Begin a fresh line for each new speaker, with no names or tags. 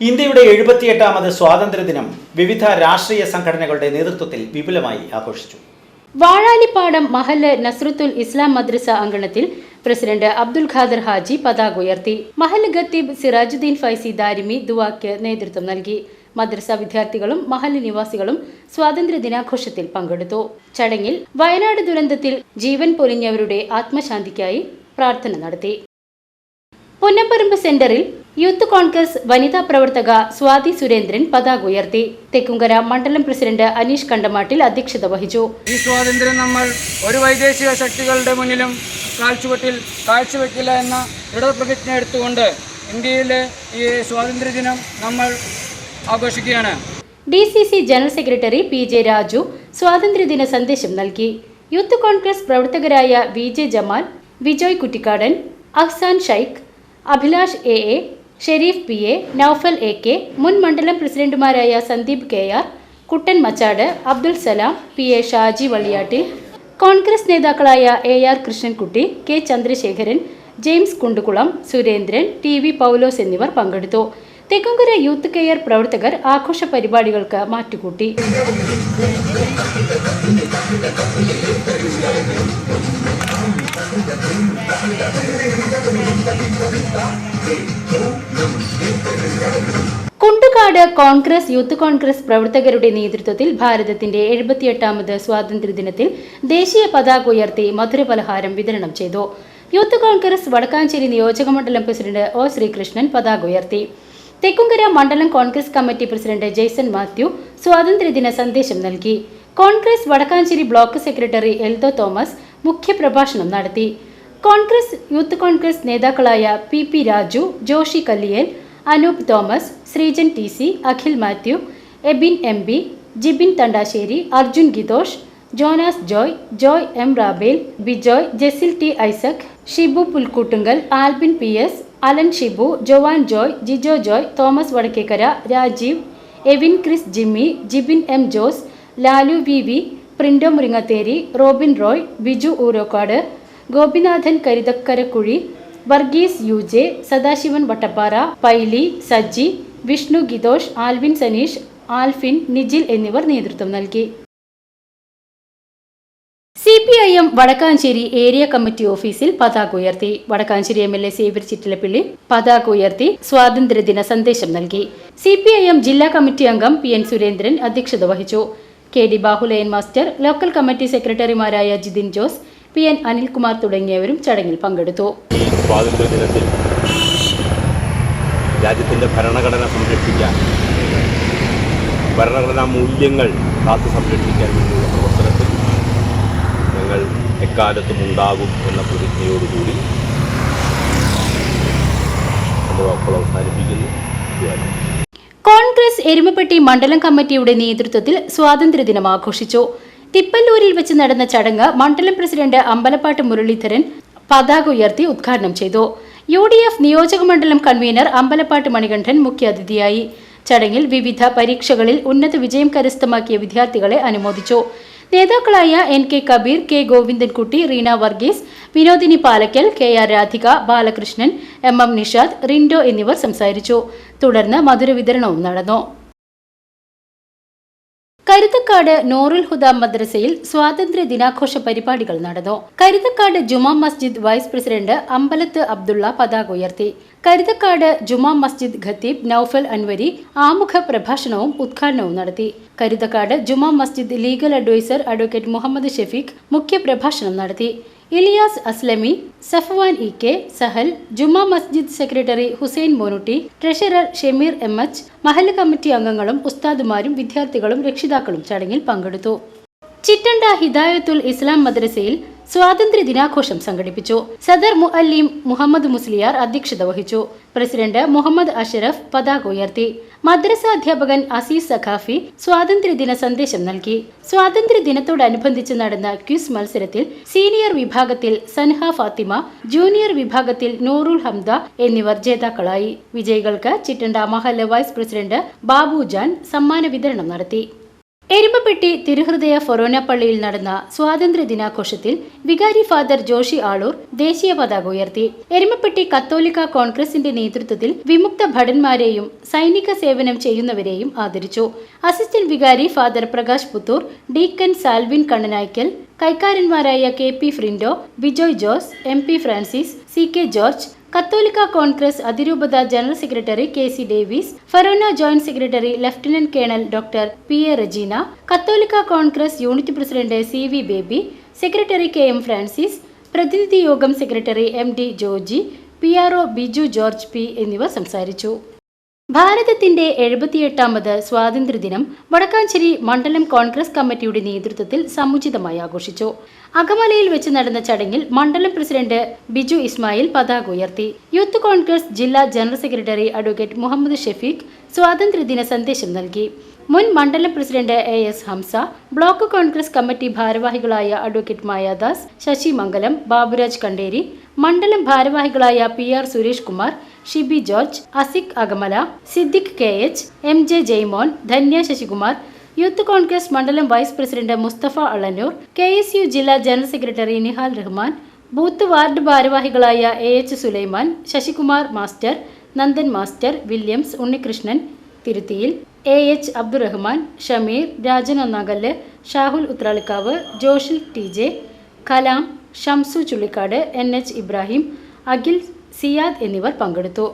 ഇന്ത്യയുടെ എഴുപത്തിയെട്ടാമത് സ്വാതന്ത്ര്യദിനം വിവിധ രാഷ്ട്രീയ സംഘടനകളുടെ നേതൃത്വത്തിൽ വിപുലമായി ആഘോഷിച്ചു.
വാഴാലിപ്പാടം മഹല്ല് നസ്രത്തുൽ ഇസ്ലാം മദ്രസ അങ്കണത്തിൽ പ്രസിഡന്റ് അബ്ദുൽ ഖാദർ ഹാജി പതാക ഉയർത്തി. മഹല്ല് ഖത്തീബ് സിറാജുദ്ദീൻ ഫൈസി ദാരിമി ദുവാക്ക് നേതൃത്വം നൽകി. മദ്രസ വിദ്യാർത്ഥികളും മഹല്ല് നിവാസികളും സ്വാതന്ത്ര്യ ദിനാഘോഷത്തിൽ പങ്കെടുത്തു. ചടങ്ങിൽ വയനാട് ദുരന്തത്തിൽ ജീവൻ പൊലിഞ്ഞവരുടെ ആത്മശാന്തിക്കായി പ്രാർത്ഥന നടത്തി. പുന്നപ്പറമ്പ് സെന്ററിൽ യൂത്ത് കോൺഗ്രസ് വനിതാ പ്രവർത്തക സ്വാതി സുരേന്ദ്രൻ പതാക ഉയർത്തി. തെക്കുംകര മണ്ഡലം പ്രസിഡന്റ് അനീഷ് കണ്ടമാട്ടിൽ അധ്യക്ഷത വഹിച്ചു.
ഈ സ്വാതന്ത്ര്യം നമ്മൾ ഒരു വൈദേശിക ശക്തികളുടെ മുന്നിലും കാഴ്ചവെട്ടിൽ കാഴ്ചവെക്കില്ല എന്ന ദൃഢപ്രതിജ്ഞ എടുത്തുകൊണ്ട് ഇന്ത്യയിലെ ഈ സ്വാതന്ത്ര്യ ദിനം നമ്മൾ ആഘോഷിക്കുകയാണ്.
D C C general secretary P J Raju സ്വാതന്ത്ര്യദിന സന്ദേശം നൽകി. യൂത്ത് കോൺഗ്രസ് പ്രവർത്തകരായ V J Jamal Vijoy Kuttikkadan Ahsan Shaikh Abhilash A A Sharif P A Naufal A K മുൻ മണ്ഡലം പ്രസിഡന്റുമാരായ Sandeep K R Kuttan Machad Abdul Salam P A Shaji വള്ളിയാട്ടിൽ. Congress നേതാക്കളായ A R Krishnankutty K Chandrasekharan James Kundukulam Surendran T V Paulose എന്നിവർ പങ്കെടുത്തു. Thekkumkara youth care പ്രവർത്തകർ ആഘോഷ പരിപാടികൾക്ക് മാറ്റുകൂട്ടി. Kundukad Congress youth Congress പ്രവർത്തകരുടെ നേതൃത്വത്തിൽ ഭാരതത്തിന്റെ എഴുപത്തിയെട്ടാമത് സ്വാതന്ത്ര്യദിനത്തിൽ ദേശീയ പതാക ഉയർത്തി മധുരപലഹാരം വിതരണം ചെയ്തു. യൂത്ത് കോൺഗ്രസ് വടക്കാഞ്ചേരി നിയോജകമണ്ഡലം പ്രസിഡന്റ് ഒ ശ്രീകൃഷ്ണൻ പതാക ഉയർത്തി. തെക്കുംകര മണ്ഡലം Congress committee president Jaison Mathew സ്വാതന്ത്ര്യദിന സന്ദേശം നൽകി. Congress Vadakkanchery block secretary Eldho Thomas മുഖ്യപ്രഭാഷണം നടത്തി. കോൺഗ്രസ് യൂത്ത് കോൺഗ്രസ് നേതാക്കളായ P P Raju Joshi Kalliyal Anoop Thomas Sreejan T C Akhil Mathew Ebin M B Jibin Thandassery Arjun Githosh Jonas Joy Joy M Rabel Bijoy Jesil T Isaac Shibu Pulkoottunkal Albin P S Allen Shibu Jovan Joy Jijo Joy Thomas Vadakkekara Rajeev Evin Chris Jimmy Jibin M Jose Lalu V V Prindo Muringatheri Robin Roy Biju Oorokkad Gopinathan Karuthakkarakuzhi Varghese U J Sadasivan Vattappara Paily Sajji Vishnu Githosh Alvin Saneesh Alphin Nijil എന്നിവർ നേതൃത്വം നൽകി. C P I M Vadakkanchery area committee ഓഫീസിൽ പതാക ഉയർത്തി. Vadakkanchery M L A Xavier Chittilappilly പതാക ഉയർത്തി സ്വാതന്ത്ര്യദിന സന്ദേശം നൽകി. സി പി ഐ എം ജില്ലാ കമ്മിറ്റി അംഗം പി എൻ സുരേന്ദ്രൻ അധ്യക്ഷത വഹിച്ചു. K D Bahuleyan master local committee സെക്രട്ടറിമാരായ ജിതിൻ ജോസ് പി എൻ അനിൽകുമാർ തുടങ്ങിയവരും ചടങ്ങിൽ പങ്കെടുത്തു.
രാജ്യത്തിന്റെ ഭരണഘടന സംരക്ഷിക്കാൻ ഭരണഘടനാ മൂല്യങ്ങൾ കാത്തു സംരക്ഷിക്കാൻ വേണ്ടിയുള്ള എക്കാലത്തും ഉണ്ടാകും എന്ന പ്രതിജ്ഞയോടുകൂടി അവസാനിപ്പിക്കുന്നു.
കോൺഗ്രസ് എരുമപ്പെട്ടി മണ്ഡലം കമ്മിറ്റിയുടെ നേതൃത്വത്തിൽ സ്വാതന്ത്ര്യദിനം ആഘോഷിച്ചു. തിപ്പല്ലൂരിൽ വെച്ച് നടന്ന ചടങ്ങ് മണ്ഡലം പ്രസിഡന്റ് അമ്പലപ്പാട്ട് മുരളീധരൻ പതാക ഉയർത്തി ഉദ്ഘാടനം ചെയ്തു. യു ഡി എഫ് നിയോജകമണ്ഡലം കൺവീനർ അമ്പലപ്പാട്ട് മണികണ്ഠൻ മുഖ്യാതിഥിയായി ചടങ്ങിൽ വിവിധ പരീക്ഷകളിൽ ഉന്നത വിജയം കരസ്ഥമാക്കിയ വിദ്യാർത്ഥികളെ അനുമോദിച്ചു. നേതാക്കളായ N K Kabeer K Govindankutty Reena Varghese Vinodini Palakkal K R Radhika Balakrishnan M M Nishad Rindo എന്നിവർ സംസാരിച്ചു. തുടർന്ന് മധുര വിതരണവും നടന്നു. കരുത്തക്കാട് നോറുൽ ഹുദ മദ്രസയിൽ സ്വാതന്ത്ര്യ ദിനാഘോഷ പരിപാടികൾ നടന്നു. കരുത്തക്കാട് ജുമാ മസ്ജിദ് വൈസ് പ്രസിഡന്റ് അമ്പലത്ത് അബ്ദുള്ള പതാക ഉയർത്തി. കരുത്തക്കാട് ജുമാ മസ്ജിദ് ഖത്തീബ് നൌഫൽ അൻവരി ആമുഖ പ്രഭാഷണവും ഉദ്ഘാടനവും നടത്തി. Karuthakkad Juma Masjid legal adviser advocate Muhammad Shefeeq മുഖ്യപ്രഭാഷണം നടത്തി. Iliyas Aslami Safwan E K Sahal Juma Masjid secretary Hussain Monutty treasurer Shemeer M H മഹല്ല് കമ്മിറ്റി അംഗങ്ങളും ഉസ്താദുമാരും വിദ്യാർത്ഥികളും രക്ഷിതാക്കളും ചടങ്ങിൽ പങ്കെടുത്തു. ചിറ്റണ്ട ഹിദായത്തുൽ ഇസ്ലാം മദ്രസയിൽ സ്വാതന്ത്ര്യ ദിനാഘോഷം സംഘടിപ്പിച്ചു. സദർ മുഅല്ലിം മുഹമ്മദ് മുസ്ലിയാർ അധ്യക്ഷത വഹിച്ചു. പ്രസിഡന്റ് മുഹമ്മദ് അഷറഫ് പതാക ഉയർത്തി. മദ്രസ അധ്യാപകൻ അസീസ് സഖാഫി സ്വാതന്ത്ര്യദിന സന്ദേശം നൽകി. സ്വാതന്ത്ര്യ ദിനത്തോടനുബന്ധിച്ച് നടന്ന ക്വിസ് മത്സരത്തിൽ സീനിയർ വിഭാഗത്തിൽ സൻഹ ഫാത്തിമ ജൂനിയർ വിഭാഗത്തിൽ നൂറുൽ ഹംദ എന്നിവർ ജേതാക്കളായി. വിജയികൾക്ക് ചിറ്റണ്ട മഹല്ല വൈസ് പ്രസിഡന്റ് ബാബു ജാൻ സമ്മാന വിതരണം നടത്തി. എരുമപ്പെട്ടി തിരുഹൃദയ ഫൊറോന പള്ളിയിൽ നടന്ന സ്വാതന്ത്ര്യ ദിനാഘോഷത്തിൽ വികാരി ഫാദർ ജോഷി ആളൂർ ദേശീയ പതാക ഉയർത്തി. എരുമപ്പെട്ടി കത്തോലിക്ക കോൺഗ്രസിന്റെ നേതൃത്വത്തിൽ വിമുക്ത ഭടന്മാരെയും സൈനിക സേവനം ചെയ്യുന്നവരെയും ആദരിച്ചു. അസിസ്റ്റന്റ് വികാരി father Prakash Puthur deacon Salvin Kannanaikkal കൈക്കാരന്മാരായ K P Frindo Bijoy Jose M P Francis C K George കത്തോലിക്ക കോൺഗ്രസ് അതിരൂപത general secretary K C Davis Forane joint secretary lieutenant colonel doctor P A Rejeena കത്തോലിക്ക Congress unit president C V Baby secretary K M Francis പ്രതിനിധി യോഗം secretary M D Georgy P R O Biju George P എന്നിവർ സംസാരിച്ചു. ഭാരതത്തിന്റെ എഴുപത്തിയെട്ടാമത് സ്വാതന്ത്ര്യദിനം വടക്കാഞ്ചേരി മണ്ഡലം കോൺഗ്രസ് കമ്മിറ്റിയുടെ നേതൃത്വത്തിൽ സമുചിതമായി ആഘോഷിച്ചു. അകമലയിൽ വെച്ച് നടന്ന ചടങ്ങിൽ മണ്ഡലം പ്രസിഡന്റ് ബിജു ഇസ്മായിൽ പതാക ഉയർത്തി. യൂത്ത് കോൺഗ്രസ് ജില്ലാ general secretary advocate Muhammad Shefeeq സ്വാതന്ത്ര്യദിന സന്ദേശം നൽകി. മുൻ മണ്ഡലം president A S Hamza block Congress committee ഭാരവാഹികളായ അഡ്വക്കേറ്റ് മായാദാസ് ശശി മംഗലം ബാബുരാജ് കണ്ടേരി മണ്ഡലം ഭാരവാഹികളായ P R Suresh Kumar Shibi George Asik Agamala Siddique K H M J Jaimon Dhanya Sasikumar youth Congress മണ്ഡലം vice president Musthafa Alannur K S U ജില്ലാ general secretary Nihal Rahman booth ward ഭാരവാഹികളായ A H Sulaiman Sasikumar master Nandan master Williams Unnikrishnan Thiruthiyil A H Abdurahman Shameer Rajan Onnakallu Shahul Uthralikkavu Joshil T J Kalam Shamsu Chullikkad N H Ibrahim Akhil Siyad എന്നിവർ പങ്കെടുത്തു.